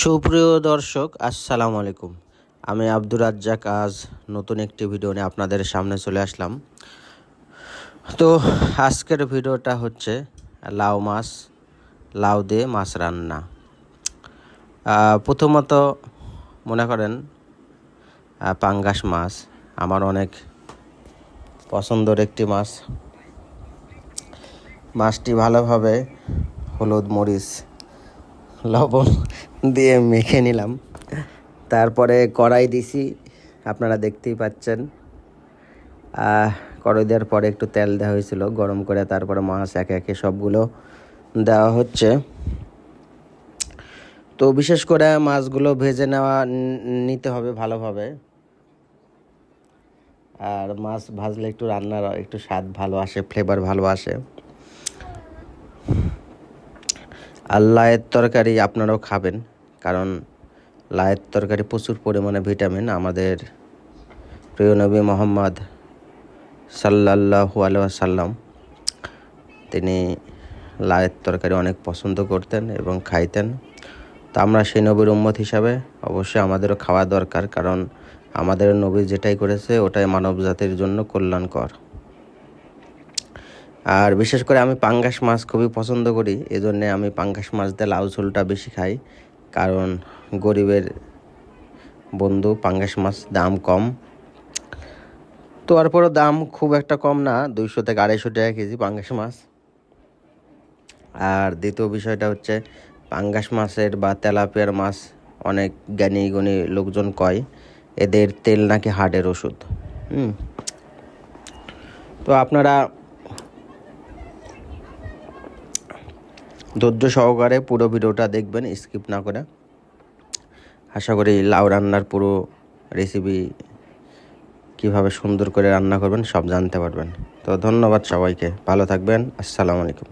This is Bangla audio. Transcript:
সুপ্রিয় দর্শক, আসসালামু আলাইকুম। আমি আব্দুর রাজ্জাক, আজ নতুন একটি ভিডিও নিয়ে আপনাদের সামনে চলে আসলাম। তো আজকের ভিডিওটা হচ্ছে লাউ মাছ, লাউ দিয়ে মাছ রান্না। প্রথমত মনে করেন পাঙ্গাস মাছ, আমার অনেক পছন্দের একটি মাছ। মাছটি ভালোভাবে হলুদ মরিচ লবণ দিয়ে মেখে নিলাম। তারপরে কড়াই দিছি, আপনারা দেখতেই পাচ্ছেন। কড়াই দেওয়ার পরে একটু তেল দেওয়া হয়েছিল গরম করে, তারপরে মাছ একে একে সবগুলো দেওয়া হচ্ছে। তো বিশেষ করে মাছগুলো ভেজে নেওয়া নিতে হবে ভালোভাবে। আর মাছ ভাজলে একটু রান্নার একটু স্বাদ ভালো আসে ফ্লেভার ভালো আসে। আর লায়ের তরকারি আপনারাও খাবেন, কারণ লায়ের তরকারি প্রচুর পরিমাণে ভিটামিন আমাদের প্রিয় নবী মোহাম্মদ সাল্লাল্লাহু আলাইহি সাল্লাম তিনি লায়ের তরকারি অনেক পছন্দ করতেন এবং খাইতেন। তো আমরা সেই নবীর উম্মত হিসাবে অবশ্যই আমাদেরও খাওয়া দরকার, কারণ আমাদের নবী যেটাই করেছে ওটাই মানব জাতির জন্য কল্যাণকর। আর বিশেষ করে আমি পাঙ্গাস মাছ খুবই পছন্দ করি, এজন্যে আমি পাঙ্গাস মাছ দিয়ে লাউ ঝোলটা বেশি খাই। কারণ গরিবের বন্ধু, পাঙ্গাস মাছ দাম কম। তো তারপরও দাম খুব একটা কম না, দুইশো থেকে আড়াইশো টাকা কেজি পাঙ্গাস মাছ। আর দ্বিতীয় বিষয়টা হচ্ছে, পাঙ্গাস মাছের বা তেলাপিয়ার মাছ অনেক জ্ঞানী গুণী লোকজন কয়, এদের তেল নাকি হার্টের ওষুধ। হুম। তো আপনারা ধৈর্য সহকারে পুরো ভিডিওটা দেখবেন, স্কিপ না করে। আশা করি লাউ রান্নার পুরো রেসিপি কীভাবে সুন্দর করে রান্না করবেন সব জানতে পারবেন। তো ধন্যবাদ সবাইকে, ভালো থাকবেন, আসসালামু আলাইকুম।